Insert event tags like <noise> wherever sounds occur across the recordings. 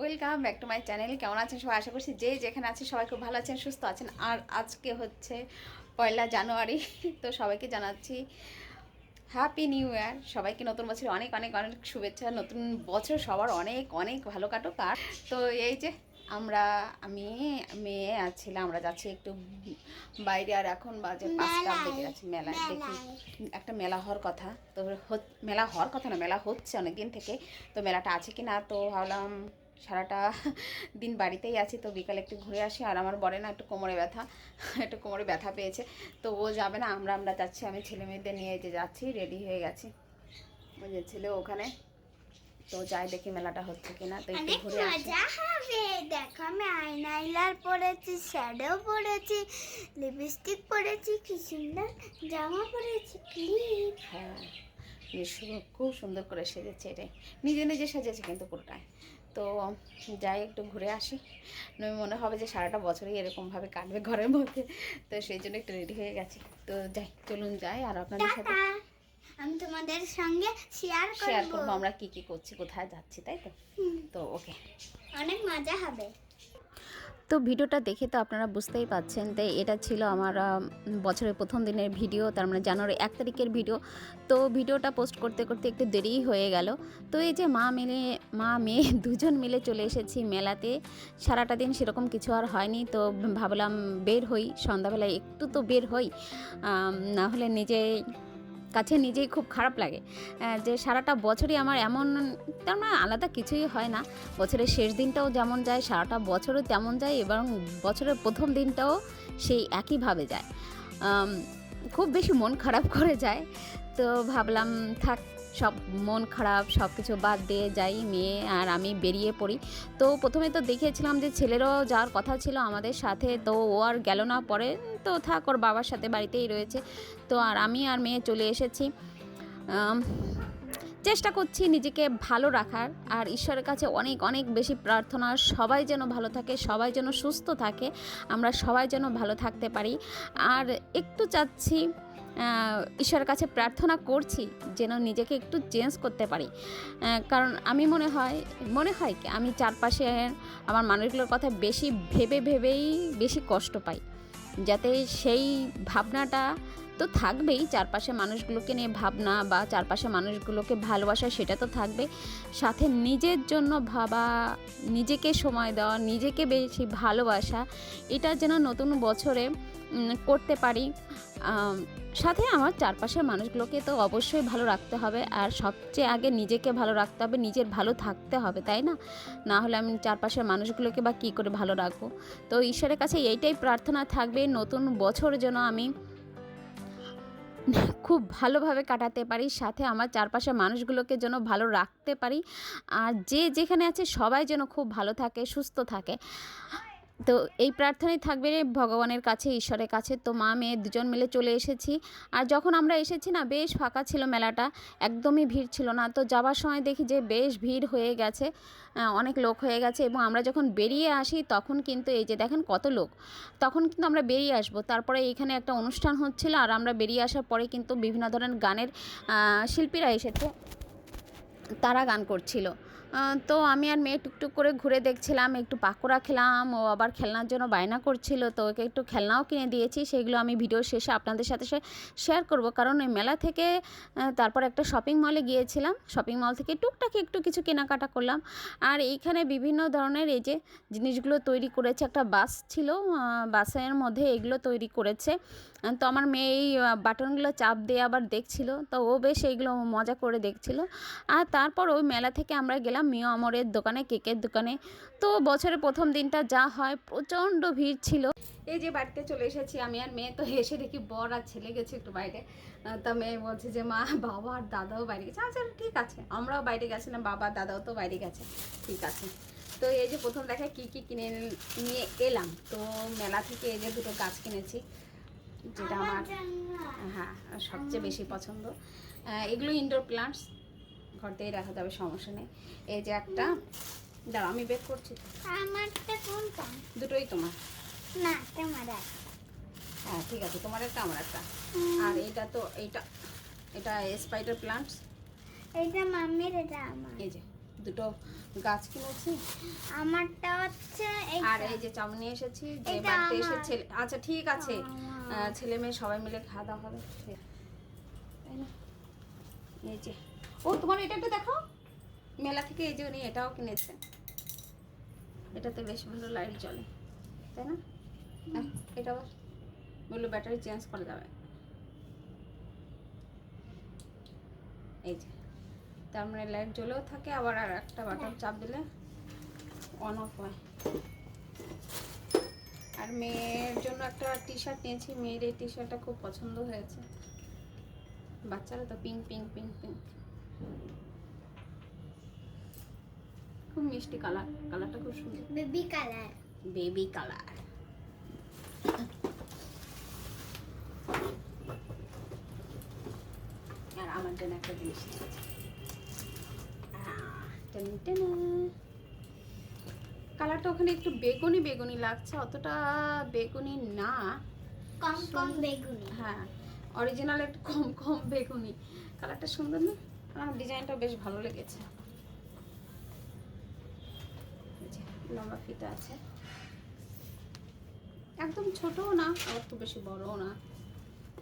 Welcome back to my channel কেমন আছেন সবাই? আশা করছি যে যেখানে আছে সবাই খুব ভালো আছেন সুস্থ আছেন। আর আজকে হচ্ছে পয়লা জানুয়ারি তো সবাইকে জানাচ্ছি হ্যাপি নিউ ইয়ার সবাইকে নতুন বছরে অনেক অনেক অনেক শুভেচ্ছা। নতুন বছর সবার অনেক অনেক ভালো কাটুক। আর তো এই যে আমরা আমি মেয়ে আর ছেলে আমরা যাচ্ছি একটু বাইরে। আর এখন বাজে পাঁচটা বেজে যাচ্ছি মেলায়। দেখি একটা মেলা হওয়ার কথা। তো মেলা হওয়ার কথা না মেলা হচ্ছে অনেক দিন থেকে। তো মেলাটা আছে কি না তো ভাবলাম সারাটা দিন বাড়িতেই আছি তো বিকালে একটু ঘুরে আসি। আর আমার বরে না একটু কোমরে ব্যথা একটু কোমরে ব্যথা পেয়েছে। তো ও যাবে না আমরা আমরা যাচ্ছি। আমি ছেলে মেয়েদের নিয়ে যে যাচ্ছি রেডি হয়ে গেছি। ওই যে ছেলে ওখানে। তো যাই দেখি মেলাটা হচ্ছে কিনা। তো একটু ঘুরে আসি। দেখো আমি আইনাইলার পরেছি শ্যাডো পরেছি লিপস্টিক পরেছি কি সুন্দর জামা পরেছি ক্লিপ হ্যাঁ। খুব সুন্দর করে সেজেছে এটাই। নিজে নিজে সেজেছে কিন্তু পুরোটাই তো যাই একটু ঘুরে আসি। নয় মনে হবে যে সারাটা বছরই এরকমভাবে কাটবে ঘরের মধ্যে। তো সেই জন্য একটু রেডি হয়ে গেছি। তো যাই চলুন যাই আর আপনাদের সাথে আমি তোমাদের সঙ্গে শেয়ার শেয়ার করব আমরা কি কি করছি কোথায় যাচ্ছি তাই তো? তো ওকে অনেক মজা হবে। তো ভিডিওটা দেখে তো আপনারা বুঝতেই পাচ্ছেন তাই এটা ছিল আমার বছরের প্রথম দিনের ভিডিও, তার মানে জানুয়ারি এক তারিখের ভিডিও। তো ভিডিওটা পোস্ট করতে করতে একটু দেরিই হয়ে গেল। তো এই যে মা মিলে, মা, মেয়ে <laughs> দুজন মিলে চলে এসেছি মেলাতে। সারাটা দিন সেরকম কিছু আর হয়নি, তো ভাবলাম বের হই, সন্ধ্যাবেলায় একটু তো বের হই। না হলে নিজে কাছে নিজেই খুব খারাপ লাগে যে সারাটা বছরই আমার এমন তার মানে আলাদা কিছুই হয় না। বছরের শেষ দিনটাও যেমন যায়, সারাটা বছরও তেমন যায়, এবং বছরের প্রথম দিনটাও সেই একইভাবে যায়। খুব বেশি মন খারাপ <laughs> করে যায়। তো ভাবলাম, থাক, সব মন খারাপ সব কিছু বাদ দিয়ে যাই, মেয়ে আর আমি বেরিয়ে পড়ি। তো প্রথমে তো দেখেছিলাম যে ছেলেরও যাওয়ার কথা ছিল আমাদের সাথে, তো ও আর গেল না পরে, তো থাক, ওর বাবার সাথে বাড়িতেই রয়েছে। তো আর আমি আর মেয়ে চলে এসেছি। চেষ্টা করছি নিজেকে ভালো রাখার। আর ঈশ্বরের কাছে অনেক অনেক বেশি প্রার্থনা। সবাই যেন ভালো থাকে, সবাই যেন সুস্থ থাকে, আমরা সবাই যেন ভালো থাকতে পারি। আর একটু চাচ্ছি ঈশ্বরের কাছে প্রার্থনা করছি যেন নিজেকে একটু চেঞ্জ করতে পারি। কারণ আমি মনে হয় মনে হয় কি, আমি চারপাশে আমার মানুষগুলোর কথা বেশি ভেবে ভেবেই বেশি কষ্ট পাই। যাতে সেই ভাবনাটা তো থাকবেই চারপাশে মানুষগুলোকে নিয়ে ভাবনা বা চারপাশে মানুষগুলোকে ভালোবাসা সেটা তো থাকবে। সাথে নিজের জন্য ভাবা, নিজেকে সময় দেওয়া, নিজেকে বেশি ভালোবাসা, এটা যেন নতুন বছরে করতে পারি। সাথে আমার চারপাশের মানুষগুলোকে তো অবশ্যই ভালো রাখতে হবে। আর সবচেয়ে আগে নিজেকে ভালো রাখতে হবে, নিজের ভালো থাকতে হবে, তাই না? না হলে আমি চারপাশের মানুষগুলোকে বা কী করে ভালো রাখব? তো ঈশ্বরের কাছে এইটাই প্রার্থনা থাকবে, নতুন বছর যেন আমি খুব ভালোভাবে কাটাতে পারি, সাথে আমার চারপাশের মানুষগুলোকে যেন ভালো রাখতে পারি। আর যে যেখানে আছে সবাই যেন খুব ভালো থাকে, সুস্থ থাকে। তো এই প্রার্থনাই থাকবে ভগবানের কাছে, ঈশ্বরের কাছে। তো মা, মেয়ে দুজন মিলে চলে এসেছি। আর যখন আমরা এসেছি না, বেশ ফাঁকা ছিল মেলাটা, একদমই ভিড় ছিল না। তো যাবার সময় দেখি যে বেশ ভিড় হয়ে গেছে অনেক লোক হয়ে গেছে এবং আমরা যখন বেরিয়ে আসি তখন কিন্তু এই যে দেখেন কত লোক, তখন কিন্তু আমরা বেরিয়ে আসব। তারপরে এখানে একটা অনুষ্ঠান হচ্ছিল আর আমরা বেরিয়ে আসার পরে কিন্তু বিভিন্ন ধরনের গানের শিল্পীরা এসেছে, তারা গান করছিল। তো আমি আর মেয়ে টুকটুক করে ঘুরে দেখছিলাম, একটু পাকোড়া খেলাম, ও আবার খেলনার জন্য বায়না করছিল, তো ওকে একটু খেলনাও কিনে দিয়েছি, সেগুলো আমি ভিডিও শেষে আপনাদের সাথে শেয়ার করব। কারণ ওই মেলা থেকে তারপর একটা শপিং মলে গিয়েছিলাম শপিং মল থেকে টুকটাক একটু কিছু কেনাকাটা করলাম। আর এইখানে বিভিন্ন ধরনের এই যে জিনিসগুলো তৈরি করেছে, একটা বাস ছিল বাসের মধ্যে এগুলো তৈরি করেছে। তো আমার মেয়ে এই বাটনগুলো চাপ দিয়ে আবার দেখছিল, তো ও বেশ এইগুলো মজা করে দেখছিল। আর তারপর ওই মেলা থেকে আমরা গেলাম মিও আমরের দোকানে, কেকের দোকানে। তো বছরের প্রথম দিনটা যা হয়, প্রচণ্ড ভিড় ছিল। এই যে বাড়িতে চলে এসেছি আমি আর মেয়ে, তো এসে দেখি বর আর ছেলে গেছে একটু বাইরে। তা মেয়ে বলছে যে, মা, বাবা আর দাদাও বাইরে গেছে। আচ্ছা ঠিক আছে, আমরাও বাইরে গেছিলাম, বাবা, দাদাও তো বাইরে গেছে। ঠিক আছে। তো এই যে প্রথম দেখা কি কি কিনে নিয়ে এলাম। তো মেলা থেকে এই যে দুটো গাছ কিনেছি। যেটা আমার হ্যাঁ সবচেয়ে বেশি পছন্দ। এগুলো ইনডোর প্লান্টস ঘরতেই রাখা যাবে সমস্যা নেই। এই যে একটা দাঁড়াও আমি বের করছি তো। আমারটা কোনটা? দুটোই তোমার। না তোমার। হ্যাঁ ঠিক আছে তোমার একটা আমার একটা। আর এটা তো এইটা এটা স্পাইডার প্লান্টস এটা মাম্মির এটা আমার। এই যে। দুটো গাছ কিনেছি। আমারটা হচ্ছে এই আর এই যে চাউমিন নিয়ে এসেছি যে বাড়িতে এসে ছেলে আচ্ছা ঠিক আছে। ছেলে মেয়ে সবাই মিলে খাওয়া দাওয়া হবে। এই যে। ও তোমার এটা একটু দেখো মেলা থেকে এই যে উনি এটাও কিনেছে। এটাতে বেশ ভালো লাইট জ্বলে। তাই না? এটা আবার বলল ব্যাটারি চেঞ্জ করা যাবে এই যে। তার মানে লাইট জ্বলেও থাকে আবার আর একটা বাটন চাপ দিলে অন অফ হয়। আর মেয়ের জন্য একটা টি শার্ট নিয়েছি মেয়ের এই টি শার্টটা খুব পছন্দ হয়েছে। বাচ্চারা তো পিঙ্ক পিঙ্ক পিঙ্ক পিঙ্ক খুব মিষ্টি কালার কালারটা খুব সুন্দর। বেবি কালার বেবি কালার আর আমার জন্য একটা জিনিস নিয়েছি। কালারটা ওখানে একটু বেগুনি বেগুনি লাগছে অতটা বেগুনি না। কম কম বেগুনি। হ্যাঁ অরিজিনাল একটু কম কম বেগুনি। কালারটা সুন্দর না? আমার ডিজাইনটা বেশ ভালো লেগেছে। লম্বা ফিতা আছে। একদম ছোটও না আবার খুব বেশি বড়ও না।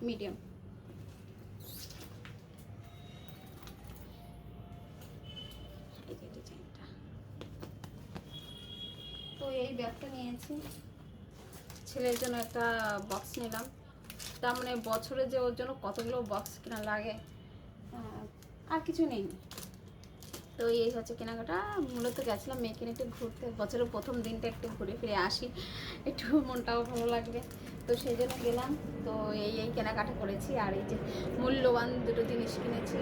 মিডিয়াম। এই ব্যাগটা নিয়েছি। ছেলের জন্য একটা বক্স নিলাম। তার মানে বছরে যে ওর জন্য কতগুলো বক্স কেনা লাগে আর কিছু নেই। তো এই হচ্ছে কেনাকাটা। মূলত গেছিলাম মেয়েকে একটু ঘুরতে। বছরের প্রথম দিনটা একটু ঘুরে ফিরে আসি। একটু মনটাও ভালো লাগবে। তো সেই জন্য গেলাম। তো এই এই কেনাকাটা করেছি। আর এই যে মূল্যবান দুটো জিনিস কিনেছি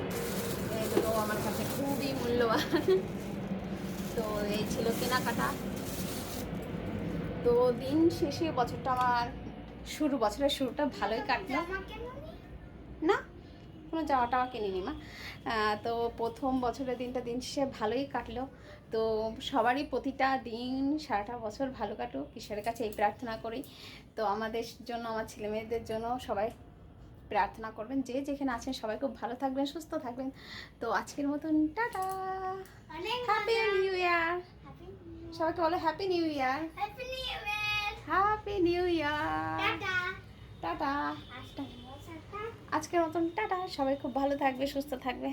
দুটো আমার কাছে খুবই মূল্যবান। তো এই ছিল কেনাকাটা। তো দিন শেষে বছরটা আমার শুরু বছরের শুরুটা ভালোই কাটলো। নি? কোনো জামা টামা কিনিনি মা। তো প্রথম বছরের দিনটা দিন শেষে ভালোই কাটলো। তো সবারই প্রতিটা দিন সারাটা বছর ভালো কাটুক ঈশ্বরের কাছে এই প্রার্থনা করি। তো আমাদের জন্য আমার ছেলে মেয়েদের জন্য সবাই প্রার্থনা করবেন। যে যেখানে আছেন সবাই খুব ভালো থাকবেন সুস্থ থাকবেন। তো আজকের মতন টাটা। হ্যাপি নিউ ইয়ার সবাইকে বলো happy new year happy new year happy new year tata. আজকের মতন টাটা। সবাই খুব ভালো থাকবে সুস্থ থাকবে।